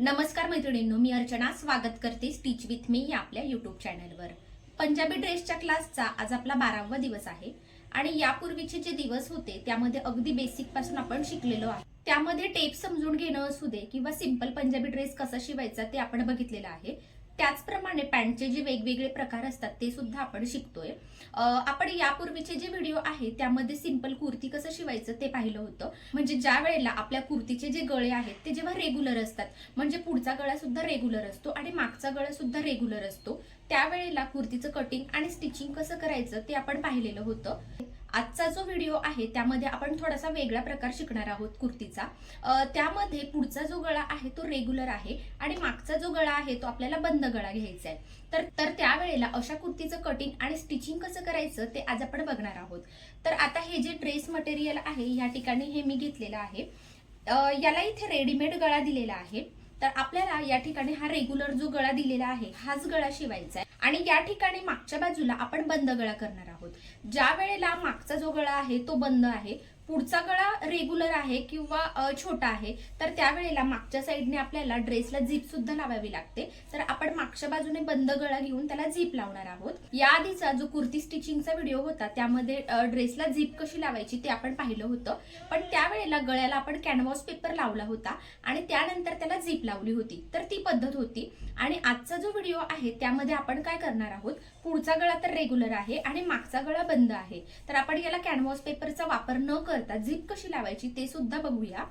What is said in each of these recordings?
नमस्कार मैत्रिणींनो मी अर्चना स्वागत करते स्टीच विथ मी या आपल्या युट्यूब चॅनलवर पंजाबी ड्रेसच्या क्लासचा आज आपला बारावा दिवस आहे आणि यापूर्वीचे जे दिवस होते त्यामध्ये अगदी बेसिकपासून आपण शिकलेलो आहे त्यामध्ये टेप समजून घेणं असू दे किंवा सिंपल पंजाबी ड्रेस कसा शिवायचा ते आपण बघितलेलं आहे. त्याचप्रमाणे पॅन्टचे जे वेगवेगळे प्रकार असतात ते सुद्धा आपण शिकतोय. आपण यापूर्वीचे जे व्हिडिओ आहे त्यामध्ये सिंपल कुर्ती कसं शिवायचं ते पाहिलं होतं. म्हणजे ज्या वेळेला आपल्या कुर्तीचे जे गळे आहेत ते जेव्हा रेग्युलर असतात म्हणजे पुढचा गळा सुद्धा रेग्युलर असतो आणि मागचा गळा सुद्धा रेग्युलर असतो त्यावेळेला कुर्तीचं कटिंग आणि स्टिचिंग कसं करायचं ते आपण पाहिलेलं होतं. आजचा जो व्हिडिओ आहे त्यामध्ये आपण थोडासा वेगळा प्रकार शिकणार आहोत कुर्तीचा. त्यामध्ये पुढचा जो गळा आहे तो रेग्युलर आहे आणि मागचा जो गळा आहे तो आपल्याला बंद गळा घ्यायचा आहे तर तर त्यावेळेला अशा कुर्तीचं कटिंग आणि स्टिचिंग कसं करायचं ते आज आपण बघणार आहोत. तर आता हे जे ड्रेस मटेरियल आहे या ठिकाणी हे मी घेतलेलं आहे. याला इथे रेडीमेड गळा दिलेला आहे. तर आपल्याला या ठिकाणी हा रेग्युलर जो गळा दिलेला आहे हाच गळा शिवायचा आहे. आणि या ठिकाणी मागच्या बाजूला आपण बंद गळा करणार आहोत. ज्या वेळेला मागचा जो गळा आहे तो बंद आहे पुढचा गळा रेग्युलर आहे किंवा छोटा आहे तर त्यावेळेला मागच्या साईडने आपल्याला ड्रेसला झीप सुद्धा लावावी लागते. तर आपण मागच्या बाजूने बंद गळा घेऊन त्याला झीप लावणार आहोत. या आधीचा जो कुर्ती स्टिचिंगचा व्हिडिओ होता त्यामध्ये ड्रेसला झीप कशी लावायची ते आपण पाहिलं होतं. पण त्यावेळेला गळ्याला आपण कॅनव्हास पेपर लावला होता आणि त्यानंतर त्याला झीप लावली होती. तर ती पद्धत होती. आणि आजचा जो व्हिडिओ आहे त्यामध्ये आपण काय करणार आहोत? पुढचा गळा तर रेग्युलर आहे आणि मागचा गळा बंद आहे. तर आपण याला कॅनव्हास पेपरचा वापर न कर करता झीप कशी लावायची ते सुद्धा बघूया.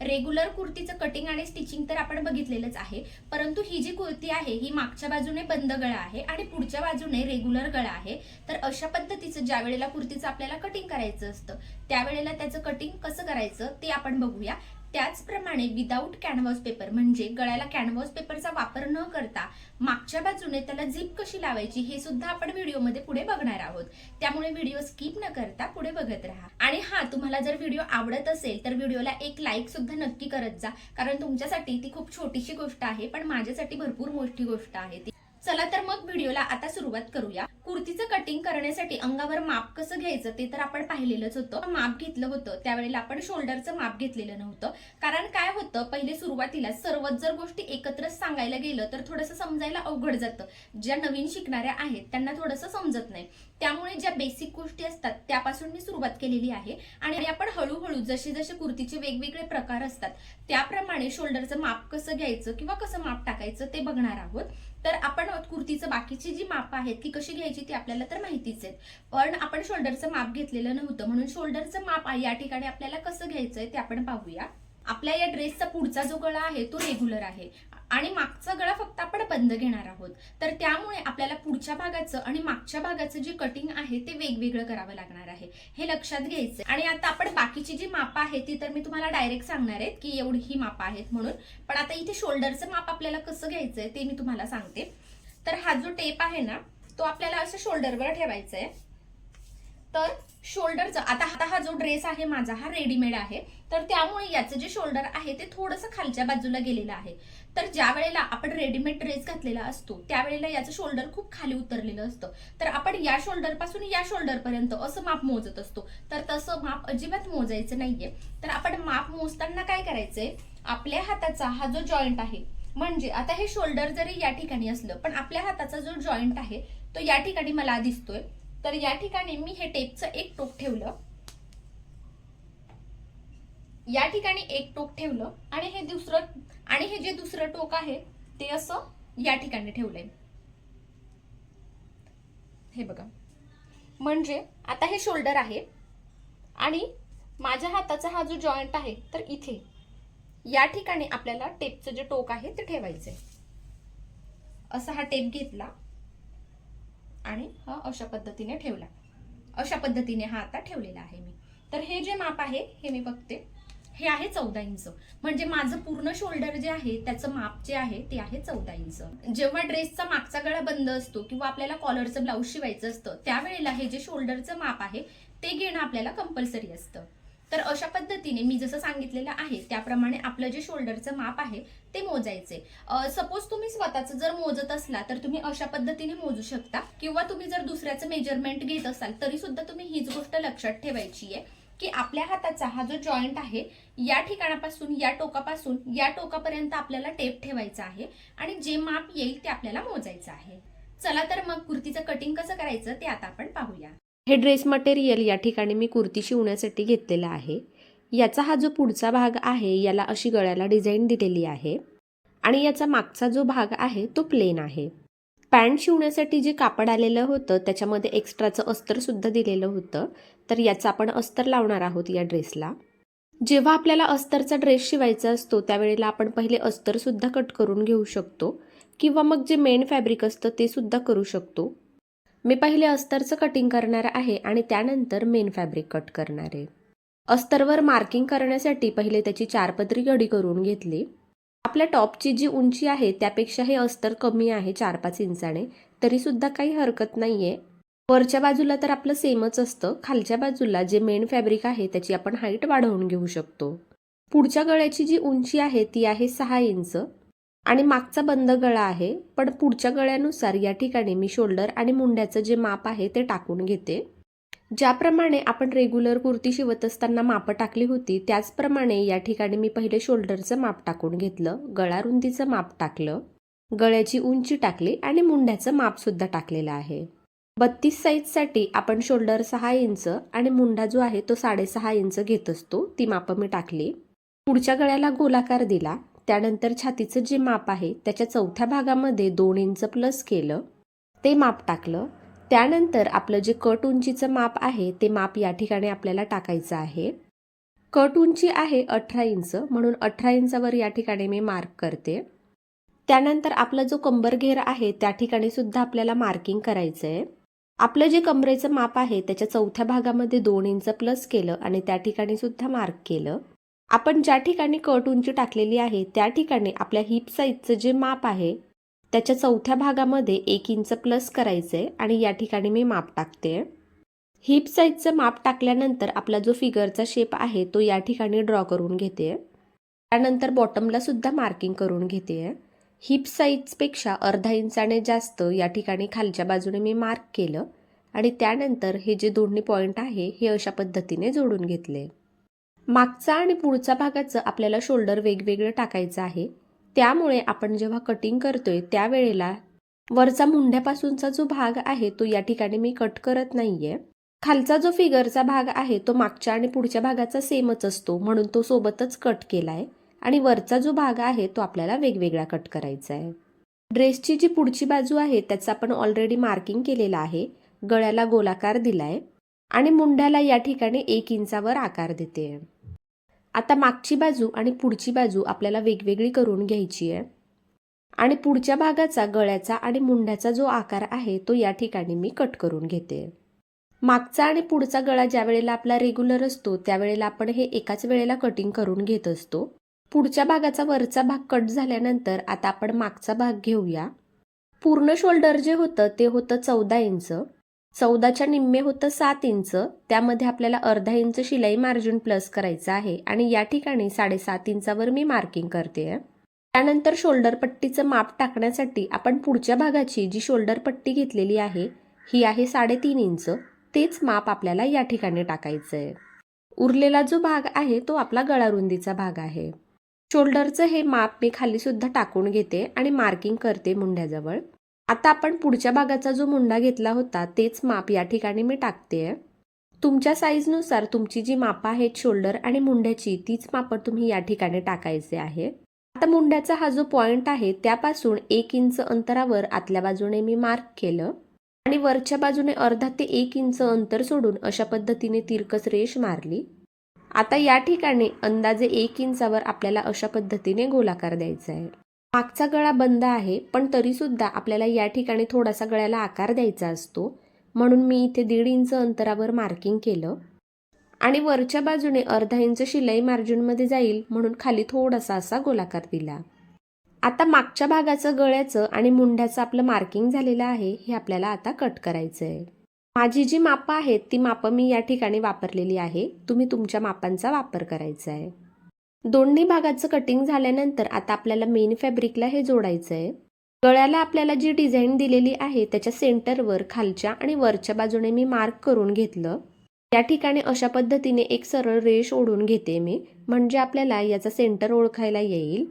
रेग्युलर कुर्तीचं कटिंग आणि स्टिचिंग तर आपण बघितलेलंच आहे. परंतु ही जी कुर्ती आहे ही मागच्या बाजूने बंद गळा आहे आणि पुढच्या बाजूने रेग्युलर गळा आहे. तर अशा पद्धतीचं ज्या वेळेला कुर्तीचं आपल्याला कटिंग करायचं असतं त्यावेळेला त्याचं कटिंग कसं करायचं ते आपण बघूया. त्याचप्रमाणे विदाऊट कॅनव्हास पेपर म्हणजे गळ्याला कॅनव्हास पेपरचा वापर न करता मागच्या बाजूने त्याला झिप कशी लावायची हे सुद्धा आपण व्हिडिओमध्ये पुढे बघणार आहोत. त्यामुळे व्हिडिओ स्किप न करता पुढे बघत राहा. आणि हा तुम्हाला जर व्हिडिओ आवडत असेल तर व्हिडिओला एक लाईक सुद्धा नक्की करत जा. कारण तुमच्यासाठी ती खूप छोटीशी गोष्ट आहे पण माझ्यासाठी भरपूर मोठी गोष्ट आहे ती. चला तर मग व्हिडिओला आता सुरुवात करूया. कुर्तीचं कटिंग करण्यासाठी अंगावर माप कसं घ्यायचं ते तर आपण पाहिलेलंच होतं. माप घेतलं होतं त्यावेळेला आपण शोल्डरचं माप घेतलेलं नव्हतं. कारण काय होतं पहिले सुरुवातीला सर्वच जर गोष्टी एकत्रच सांगायला गेलं तर थोडंसं समजायला अवघड जातं. ज्या नवीन शिकणाऱ्या आहेत त्यांना थोडंसं समजत नाही. त्यामुळे ज्या बेसिक गोष्टी असतात त्यापासून मी सुरुवात केलेली आहे. आणि आपण हळूहळू जसे जसे कुर्तीचे वेगवेगळे प्रकार असतात त्याप्रमाणे शोल्डरचं माप कसं घ्यायचं किंवा कसं माप टाकायचं ते बघणार आहोत. तर आपण कुर्तीचं बाकीची जी माप आहेत ती कशी घ्यायची ती आपल्याला तर माहितीच आहेत. पण आपण शोल्डरचं माप घेतलेलं नव्हतं म्हणून शोल्डरचं माप या ठिकाणी आपल्याला कसं घ्यायचंय ते आपण पाहूया. आपल्या या ड्रेसचा पुढचा जो गळा आहे तो रेग्युलर आहे. आणि मागचा गळा फक्त आपण बंद घेणार आहोत. तर त्यामुळे आपल्याला पुढच्या भागाचं आणि मागच्या भागाचं जे कटिंग आहे ते वेगवेगळं करावं लागणार आहे. हे लक्षात घ्यायचं आणि आता आपण बाकीची जी मापं आहेत ती तर मी तुम्हाला डायरेक्ट सांगणार आहेत की एवढी ही मापं आहेत म्हणून. पण आता इथे शोल्डरचं माप आपल्याला कसं घ्यायचं आहे ते मी तुम्हाला सांगते. तर हा जो टेप आहे ना तो आपल्याला असं शोल्डरवर ठेवायचा आहे तर शोल्डरचं आता आता हा जो ड्रेस आहे माझा हा रेडीमेड आहे. तर त्यामुळे याचं जे शोल्डर आहे ते थोडंसं खालच्या बाजूला गेलेलं आहे. तर ज्या वेळेला आपण रेडीमेड ड्रेस घातलेला असतो त्यावेळेला याचं शोल्डर खूप खाली उतरलेलं असतं. तर आपण या शोल्डरपासून या शोल्डर पर्यंत असं माप मोजत असतो. तर तसं माप अजिबात मोजायचं नाहीये. तर आपण माप मोजताना काय करायचंय? आपल्या हाताचा हा जो जॉईंट आहे म्हणजे आता हे शोल्डर जरी या ठिकाणी असलं पण आपल्या हाताचा जो जॉईंट आहे तो या ठिकाणी मला दिसतोय. तर या ठिकाणी मी हे टेपचं एक टोक ठेवलं. या ठिकाणी एक टोक ठेवलं आणि हे दुसरं आणि हे जे दुसरं टोक आहे ते असं या ठिकाणी ठेवलंय. हे बघा. म्हणजे आता हे शोल्डर आहे आणि माझ्या हाताचा हा जो जॉईंट आहे तर इथे. या ठिकाणी आपल्याला टेपचं जे टोक आहे ते ठेवायचंय. असा हा टेप घेतला आणि हा अशा पद्धतीने ठेवला. अशा पद्धतीने हा आता ठेवलेला आहे मी. तर हे जे माप आहे हे मी बघते. हे आहे चौदा इंच म्हणजे माझं पूर्ण शोल्डर जे आहे त्याचं माप जे आहे ते आहे चौदा इंच जेव्हा ड्रेसचा मागचा गळा बंद असतो किंवा आपल्याला कॉलरचं ब्लाऊज शिवायचं असतं त्यावेळेला हे जे शोल्डरचं माप आहे ते घेणं आपल्याला कंपल्सरी असतं. तर अशा पद्धतीने मी जसं सांगितलेलं आहे त्याप्रमाणे आपलं जे शोल्डरचं माप आहे ते मोजायचे. सपोज तुम्ही स्वतःचं जर मोजत असला तर तुम्ही अशा पद्धतीने मोजू शकता. किंवा तुम्ही जर दुसऱ्याचं मेजरमेंट घेत असाल तरी सुद्धा तुम्ही हीच गोष्ट लक्षात ठेवायची आहे की आपल्या हाताचा हा जो जॉईंट आहे या ठिकाणापासून या टोकापासून या टोकापर्यंत आपल्याला टेप ठेवायचा आहे आणि जे माप येईल ते आपल्याला मोजायचं आहे. चला तर मग कुर्तीचं कटिंग कसं करायचं ते आता आपण पाहूया. हे ड्रेस मटेरियल या ठिकाणी मी कुर्ती शिवण्यासाठी घेतलेलं आहे. याचा हा जो पुढचा भाग आहे याला अशी गळ्याला डिझाईन दिलेली आहे. आणि याचा मागचा जो भाग आहे तो प्लेन आहे. पॅन्ट शिवण्यासाठी जे कापड आलेलं होतं त्याच्यामध्ये एक्स्ट्राचं अस्तरसुद्धा दिलेलं होतं. तर याचं आपण अस्तर लावणार आहोत या ड्रेसला. जेव्हा आपल्याला अस्तरचा ड्रेस शिवायचा असतो त्यावेळेला आपण पहिले अस्तरसुद्धा कट करून घेऊ शकतो. किंवा मग जे मेन फॅब्रिक असतं ते सुद्धा करू शकतो. मी पहिले अस्तरचं कटिंग करणार आहे आणि त्यानंतर मेन फॅब्रिक कट करणार आहे. अस्तरवर मार्किंग करण्यासाठी पहिले त्याची चारपदरी घडी करून घेतली. आपल्या टॉपची जी उंची आहे त्यापेक्षा हे अस्तर कमी आहे चार पाच इंचाने. तरीसुद्धा काही हरकत नाही आहे वरच्या बाजूला तर आपलं सेमच असतं. खालच्या बाजूला जे मेन फॅब्रिक आहे त्याची आपण हाईट वाढवून घेऊ शकतो. पुढच्या गळ्याची जी उंची आहे ती आहे सहा इंच. आणि मागचा बंद गळा आहे पण पुढच्या गळ्यानुसार या ठिकाणी मी शोल्डर आणि मुंड्याचं जे माप आहे ते टाकून घेते. ज्याप्रमाणे आपण रेग्युलर कुर्ती शिवत असताना मापं टाकली होती त्याचप्रमाणे या ठिकाणी मी पहिले शोल्डरचं माप टाकून घेतलं गळा रुंदीचं माप टाकलं गळ्याची उंची टाकली आणि मुंड्याचं मापसुद्धा टाकलेलं आहे. बत्तीस साईजसाठी आपण शोल्डर सहा इंच आणि मुंडा जो आहे तो साडेसहा इंच घेत असतो ती मापं मी टाकली. पुढच्या गळ्याला गोलाकार दिला त्यानंतर छातीचं जे माप आहे त्याच्या चौथ्या भागामध्ये दोन इंच प्लस केलं ते माप टाकलं. त्यानंतर आपलं जे कट उंचीचं माप आहे ते माप या ठिकाणी आपल्याला टाकायचं आहे. कट उंची आहे अठरा इंच म्हणून अठरा इंचावर या ठिकाणी मी मार्क करते. त्यानंतर आपला जो कंबर घेर आहे त्या ठिकाणी सुद्धा आपल्याला मार्किंग करायचं आहे आपलं जे कमरेचं माप आहे त्याच्या चौथ्या भागामध्ये दोन इंच प्लस केलं आणि त्या ठिकाणी सुद्धा मार्क केलं. आपण ज्या ठिकाणी कट उंची टाकलेली आहे त्या ठिकाणी आपल्या हिप साईजचं जे माप आहे त्याच्या चौथ्या भागामध्ये एक इंच प्लस करायचं आहे आणि या ठिकाणी मी माप टाकते हिप साईजचं माप टाकल्यानंतर आपला जो फिगरचा शेप आहे तो या ठिकाणी ड्रॉ करून घेते त्यानंतर बॉटमला सुद्धा मार्किंग करून घेते हिप साईजपेक्षा अर्धा इंचाने जास्त या ठिकाणी खालच्या बाजूने मी मार्क केलं आणि त्यानंतर हे जे दोन्ही पॉईंट आहे हे अशा पद्धतीने जोडून घेतले. मागचा आणि पुढचा भागाचं आपल्याला शोल्डर वेगवेगळं टाकायचं आहे. त्यामुळे आपण जेव्हा कटिंग करतोय त्यावेळेला वरचा मुंड्यापासूनचा जो भाग आहे तो या ठिकाणी मी कट करत नाहीये. खालचा जो फिगरचा भाग आहे तो मागच्या आणि पुढच्या भागाचा सेमच असतो म्हणून तो सोबतच कट केलाय. आणि वरचा जो भाग आहे तो आपल्याला वेगवेगळा कट करायचा आहे ड्रेसची जी पुढची बाजू आहे त्याचं आपण ऑलरेडी मार्किंग केलेलं आहे. गळ्याला गोलाकार दिलाय. आणि मुंड्याला या ठिकाणी एक इंचावर आकार देते आता मागची बाजू आणि पुढची बाजू आपल्याला वेगवेगळी करून घ्यायची आहे. आणि पुढच्या भागाचा गळ्याचा आणि मुंड्याचा जो आकार आहे तो या ठिकाणी मी कट करून घेते. मागचा आणि पुढचा गळा ज्या वेळेला आपला रेग्युलर असतो त्यावेळेला आपण हे एकाच वेळेला कटिंग करून घेत असतो. पुढच्या भागाचा वरचा भाग कट झाल्यानंतर आता आपण मागचा भाग घेऊया. पूर्ण शोल्डर जे होतं ते होतं चौदा इंच. चौदाच्या निम्मे होतं सात इंच. त्यामध्ये आपल्याला अर्धा इंच शिलाई मार्जिन प्लस करायचं आहे. आणि या ठिकाणी साडेसात इंचावर मी मार्किंग करते. त्यानंतर शोल्डर पट्टीचं माप टाकण्यासाठी आपण पुढच्या भागाची जी शोल्डर पट्टी घेतलेली आहे ही आहे साडेतीन इंच. तेच माप आपल्याला या ठिकाणी टाकायचं आहे उरलेला जो भाग आहे तो आपला गळारुंदीचा भाग आहे. शोल्डरचं हे माप मी खालीसुद्धा टाकून घेते आणि मार्किंग करते मुंड्याजवळ आता आपण पुढच्या भागाचा जो मुंडा घेतला होता तेच माप या ठिकाणी मी टाकते तुमच्या साईजनुसार तुमची जी मापं आहेत शोल्डर आणि मुंड्याची तीच मापं तुम्ही या ठिकाणी टाकायचे आहे. आता मुंड्याचा हा जो पॉइंट आहे त्यापासून एक इंच अंतरावर आतल्या बाजूने मी मार्क केलं. आणि वरच्या बाजूने अर्धा ते एक इंच अंतर सोडून अशा पद्धतीने तिरकस रेष मारली. आता या ठिकाणी अंदाजे एक इंचावर आपल्याला अशा पद्धतीने गोलाकार द्यायचा आहे. मागचा गळा बंद आहे पण तरीसुद्धा आपल्याला या ठिकाणी थोडासा गळ्याला आकार द्यायचा असतो. म्हणून मी इथे दीड इंच अंतरावर मार्किंग केलं. आणि वरच्या बाजूने अर्धा इंच शिलाई मार्जिनमध्ये जाईल म्हणून खाली थोडासा असा गोलाकार दिला. आता मागच्या भागाचं गळ्याचं आणि मुंड्याचं आपलं मार्किंग झालेलं आहे हे आपल्याला आता कट करायचं आहे माझी जी मापं आहेत ती मापं मी या ठिकाणी वापरलेली आहे. तुम्ही तुमच्या मापांचा वापर करायचा आहे दोन्ही भागाचं कटिंग झाल्यानंतर आता आपल्याला मेन फॅब्रिकला हे जोडायचं आहे गळ्याला आपल्याला जी डिझाईन दिलेली आहे त्याच्या सेंटरवर खालच्या आणि वरच्या बाजूने मी मार्क करून घेतलं. या ठिकाणी अशा पद्धतीने एक सरळ रेष ओढून घेते मी म्हणजे आपल्याला याचा सेंटर ओळखायला येईल.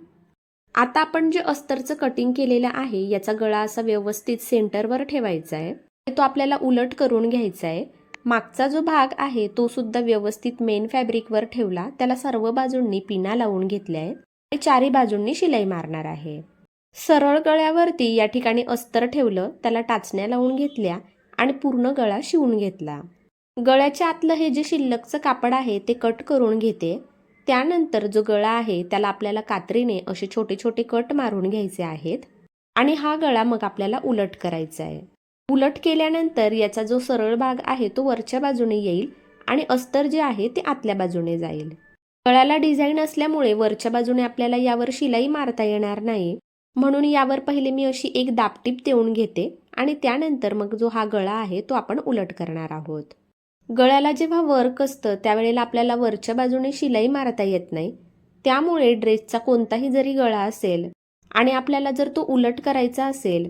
आता आपण जे अस्तरचं कटिंग केलेलं आहे याचा गळा असा व्यवस्थित सेंटरवर ठेवायचा आहे तो आपल्याला उलट करून घ्यायचा आहे मागचा जो भाग आहे तो सुद्धा व्यवस्थित मेन फॅब्रिकवर ठेवला. त्याला सर्व बाजूंनी पिना लावून घेतल्या आहेत. आणि चारी बाजूंनी शिलाई मारणार आहे. सरळ गळ्यावरती या ठिकाणी अस्तर ठेवलं त्याला टाचण्या लावून घेतल्या आणि पूर्ण गळा शिवून घेतला. गळ्याच्या आतलं हे जे शिल्लकचं कापड आहे ते कट करून घेते. त्यानंतर जो गळा आहे त्याला आपल्याला कात्रीने असे छोटे छोटे कट मारून घ्यायचे आहेत. आणि हा गळा मग आपल्याला उलट करायचा आहे. उलट केल्यानंतर याचा जो सरळ भाग आहे तो वरच्या बाजूने येईल आणि अस्तर जे आहे ते आतल्या बाजूने जाईल. गळ्याला डिझाईन असल्यामुळे वरच्या बाजूने आपल्याला यावर शिलाई मारता येणार नाही. म्हणून यावर पहिले मी अशी एक दापटीप देऊन घेते आणि त्यानंतर मग जो हा गळा आहे तो आपण उलट करणार आहोत. गळ्याला जेव्हा वर्क असतं त्यावेळेला आपल्याला वरच्या बाजूने शिलाई मारता येत नाही. त्यामुळे ड्रेसचा कोणताही जरी गळा असेल आणि आपल्याला जर तो उलट करायचा असेल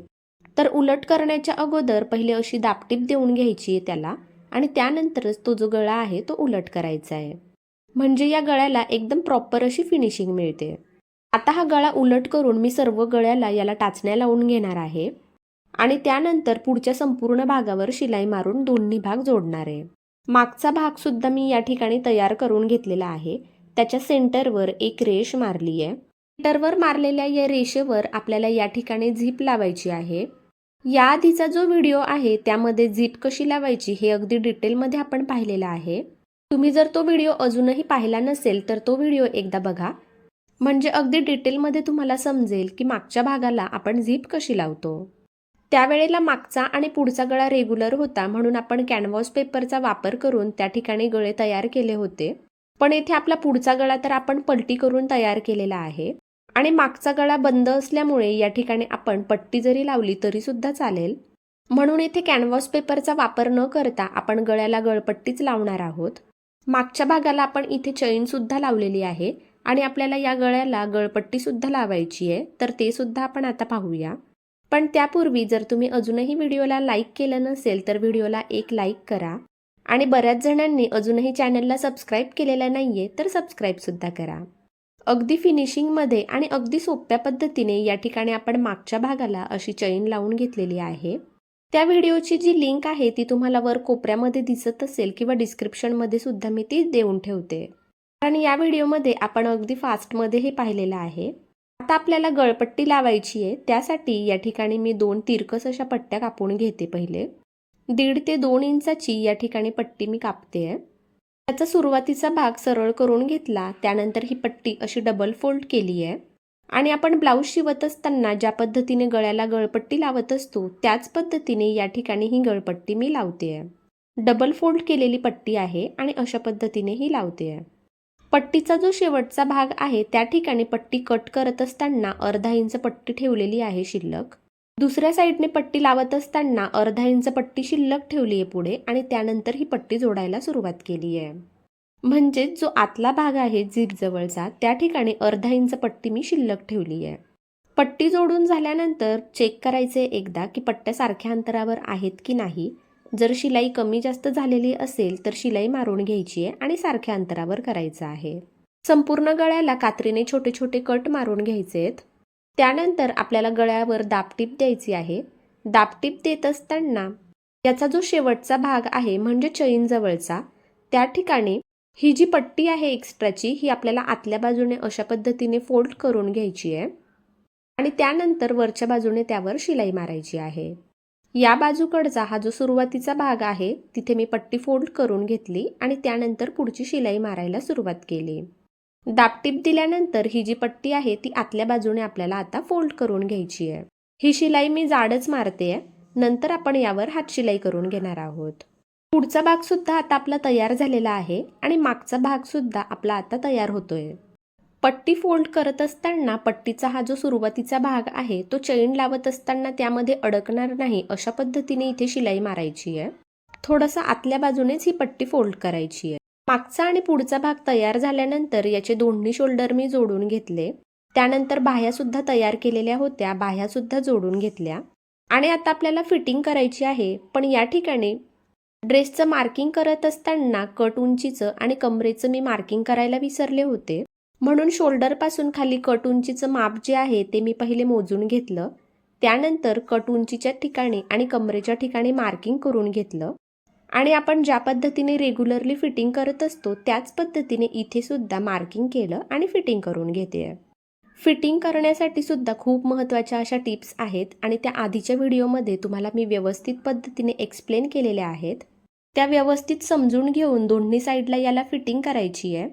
तर उलट करण्याच्या अगोदर पहिले अशी दापटीप देऊन घ्यायची आहे त्याला आणि त्यानंतरच तो जो गळा आहे तो उलट करायचा आहे. म्हणजे या गळ्याला एकदम प्रॉपर अशी फिनिशिंग मिळते. आता हा गळा उलट करून मी सर्व गळ्याला याला टाचण्या लावून घेणार आहे आणि त्यानंतर पुढच्या संपूर्ण भागावर शिलाई मारून दोन्ही भाग जोडणार आहे. मागचा भाग सुद्धा मी या ठिकाणी तयार करून घेतलेला आहे. त्याच्या सेंटरवर एक रेष मारली आहे. सेंटरवर मारलेल्या या रेषेवर आपल्याला या ठिकाणी झीप लावायची आहे. याआधीचा जो व्हिडिओ आहे त्यामध्ये झीप कशी लावायची हे अगदी डिटेलमध्ये आपण पाहिलेला आहे. तुम्ही जर तो व्हिडिओ अजूनही पाहिला नसेल तर तो व्हिडिओ एकदा बघा. म्हणजे अगदी डिटेलमध्ये तुम्हाला समजेल की मागच्या भागाला आपण झीप कशी लावतो. त्यावेळेला मागचा आणि पुढचा गळा रेग्युलर होता म्हणून आपण कॅनव्हास पेपरचा वापर करून त्या ठिकाणी गळे तयार केले होते. पण येथे आपला पुढचा गळा तर आपण पलटी करून तयार केलेला आहे. आणि मागचा गळा बंद असल्यामुळे या ठिकाणी आपण पट्टी जरी लावली तरी सुद्धा चालेल. म्हणून इथे कॅनव्हास पेपरचा वापर न करता आपण गळ्याला गळपट्टीच लावणार आहोत. मागच्या भागाला आपण इथे चैन सुद्धा लावलेली आहे आणि आपल्याला या गळ्याला गळपट्टी सुद्धा लावायची आहे तर ते सुद्धा आपण आता पाहूया. पण त्यापूर्वी जर तुम्ही अजूनही व्हिडिओला लाईक केलं नसेल तर व्हिडिओला एक लाईक करा. आणि बऱ्याच जणांनी अजूनही चॅनलला सबस्क्राईब केलेलं नाहीये तर सबस्क्राईबसुद्धा करा. अगदी फिनिशिंगमध्ये आणि अगदी सोप्या पद्धतीने या ठिकाणी आपण मागच्या भागाला अशी चैन लावून घेतलेली आहे. त्या व्हिडिओची जी लिंक आहे ती तुम्हाला वर कोपऱ्यामध्ये दिसत असेल किंवा डिस्क्रिप्शनमध्ये सुद्धा मी ती देऊन ठेवते. कारण या व्हिडिओमध्ये आपण अगदी फास्टमध्ये हे पाहिलेलं आहे. आता आपल्याला गळपट्टी लावायची आहे त्यासाठी या ठिकाणी मी दोन तिरकस अशा पट्ट्या कापून घेते पहिले. दीड ते दोन इंचाची या ठिकाणी पट्टी मी कापते आहे त्याचा सुरुवातीचा भाग सरळ करून घेतला. त्यानंतर ही पट्टी अशी डबल फोल्ड केली आहे. आणि आपण ब्लाऊज शिवत असताना ज्या पद्धतीने गळ्याला गळपट्टी लावत असतो त्याच पद्धतीने या ठिकाणी ही गळपट्टी मी लावते आहे. डबल फोल्ड केलेली पट्टी आहे आणि अशा पद्धतीने ही लावते आहे. पट्टीचा जो शेवटचा भाग आहे त्या ठिकाणी पट्टी कट करत असताना अर्धा इंच पट्टी ठेवलेली आहे शिल्लक. दुसऱ्या साईडने पट्टी लावत असताना अर्धा इंच पट्टी शिल्लक ठेवली आहे पुढे आणि त्यानंतर ही पट्टी जोडायला सुरुवात केली आहे म्हणजेच जो आतला भाग आहे झीप जवळचा त्या ठिकाणी अर्धा इंच पट्टी मी शिल्लक ठेवली आहे पट्टी जोडून झाल्यानंतर चेक करायचे एकदा की पट्ट्या सारख्या अंतरावर आहेत की नाही. जर शिलाई कमी जास्त झालेली असेल तर शिलाई मारून घ्यायची आहे आणि सारख्या अंतरावर करायचं आहे. संपूर्ण गळ्याला कात्रीने छोटे छोटे कट मारून घ्यायचे आहेत त्यानंतर आपल्याला गळ्यावर दापटीप द्यायची आहे. दापटीप देत असताना याचा जो शेवटचा भाग आहे म्हणजे चैनजवळचा त्या ठिकाणी ही जी पट्टी आहे एक्स्ट्राची ही आपल्याला आतल्या बाजूने अशा पद्धतीने फोल्ड करून घ्यायची आहे. आणि त्यानंतर वरच्या बाजूने त्यावर शिलाई मारायची आहे. या बाजूकडचा हा जो सुरुवातीचा भाग आहे तिथे मी पट्टी फोल्ड करून घेतली आणि त्यानंतर पुढची शिलाई मारायला सुरुवात केली. दापटीप दिल्यानंतर ही जी पट्टी आहे ती आतल्या बाजूने आपल्याला आता फोल्ड करून घ्यायची आहे. ही शिलाई मी जाडच मारते नंतर आपण यावर हात शिलाई करून घेणार आहोत. पुढचा भाग सुद्धा आता आपला तयार झालेला आहे आणि मागचा भाग सुद्धा आपला आता तयार होतोय. पट्टी फोल्ड करत असताना पट्टीचा हा जो सुरुवातीचा भाग आहे तो चैन लावत असताना त्यामध्ये अडकणार नाही अशा पद्धतीने इथे शिलाई मारायची आहे. थोडंसं आतल्या बाजूनेच ही पट्टी फोल्ड करायची आहे. मागचा आणि पुढचा भाग तयार झाल्यानंतर याचे दोन्ही शोल्डर मी जोडून घेतले. त्यानंतर बाह्यासुद्धा तयार केलेल्या होत्या बाह्यासुद्धा जोडून घेतल्या. आणि आता आपल्याला फिटिंग करायची आहे पण या ठिकाणी ड्रेसचं मार्किंग करत असताना कट उंचीचं आणि कमरेचं मी मार्किंग करायला विसरले होते. म्हणून शोल्डरपासून खाली कट उंचीचं माप जे आहे ते मी पहिले मोजून घेतलं. त्यानंतर कट उंचीच्या ठिकाणी आणि कमरेच्या ठिकाणी मार्किंग करून घेतलं. आणि आपण ज्या पद्धतीने रेग्युलरली फिटिंग करत असतो त्याच पद्धतीने इथे सुद्धा मार्किंग केलं आणि फिटिंग करून घेते फिटिंग करण्यासाठी सुद्धा खूप महत्त्वाच्या अशा टिप्स आहेत आणि त्या आधीच्या व्हिडिओमध्ये तुम्हाला मी व्यवस्थित पद्धतीने एक्सप्लेन केलेल्या आहेत. त्या व्यवस्थित समजून घेऊन दोन्ही साईडला याला फिटिंग करायची आहे.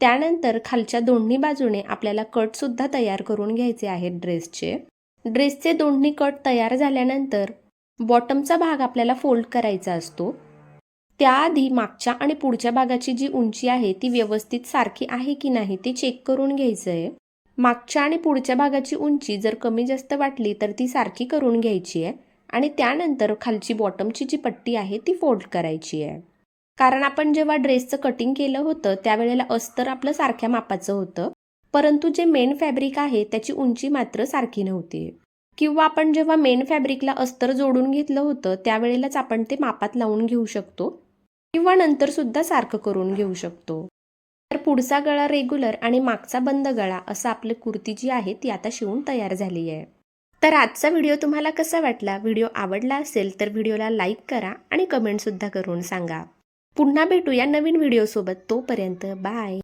त्यानंतर खालच्या दोन्ही बाजूने आपल्याला कटसुद्धा तयार करून घ्यायचे आहेत ड्रेसचे ड्रेसचे दोन्ही कट तयार झाल्यानंतर बॉटमचा भाग आपल्याला फोल्ड करायचा असतो. त्याआधी मागच्या आणि पुढच्या भागाची जी उंची आहे ती व्यवस्थित सारखी आहे की नाही ते चेक करून घ्यायचं आहे मागच्या आणि पुढच्या भागाची उंची जर कमी जास्त वाटली तर ती सारखी करून घ्यायची आहे आणि त्यानंतर खालची बॉटमची जी पट्टी आहे ती फोल्ड करायची आहे. कारण आपण जेव्हा ड्रेसचं कटिंग केलं होतं त्यावेळेला अस्तर आपलं सारख्या मापाचं होतं परंतु जे मेन फॅब्रिक आहे त्याची उंची मात्र सारखी नव्हती. किंवा आपण जेव्हा मेन फॅब्रिकला अस्तर जोडून घेतलं होतं त्यावेळेलाच आपण ते मापात लावून घेऊ शकतो. किंवा नंतर सुद्धा सारखं करून घेऊ शकतो. तर पुढचा गळा रेग्युलर आणि मागचा बंद गळा असं आपली कुर्ती जी आहे ती आता शिवून तयार झाली आहे. तर आजचा व्हिडिओ तुम्हाला कसा वाटला? व्हिडिओ आवडला असेल तर व्हिडिओला लाईक करा आणि कमेंटसुद्धा करून सांगा. पुन्हा भेटूया नवीन व्हिडिओसोबत तोपर्यंत बाय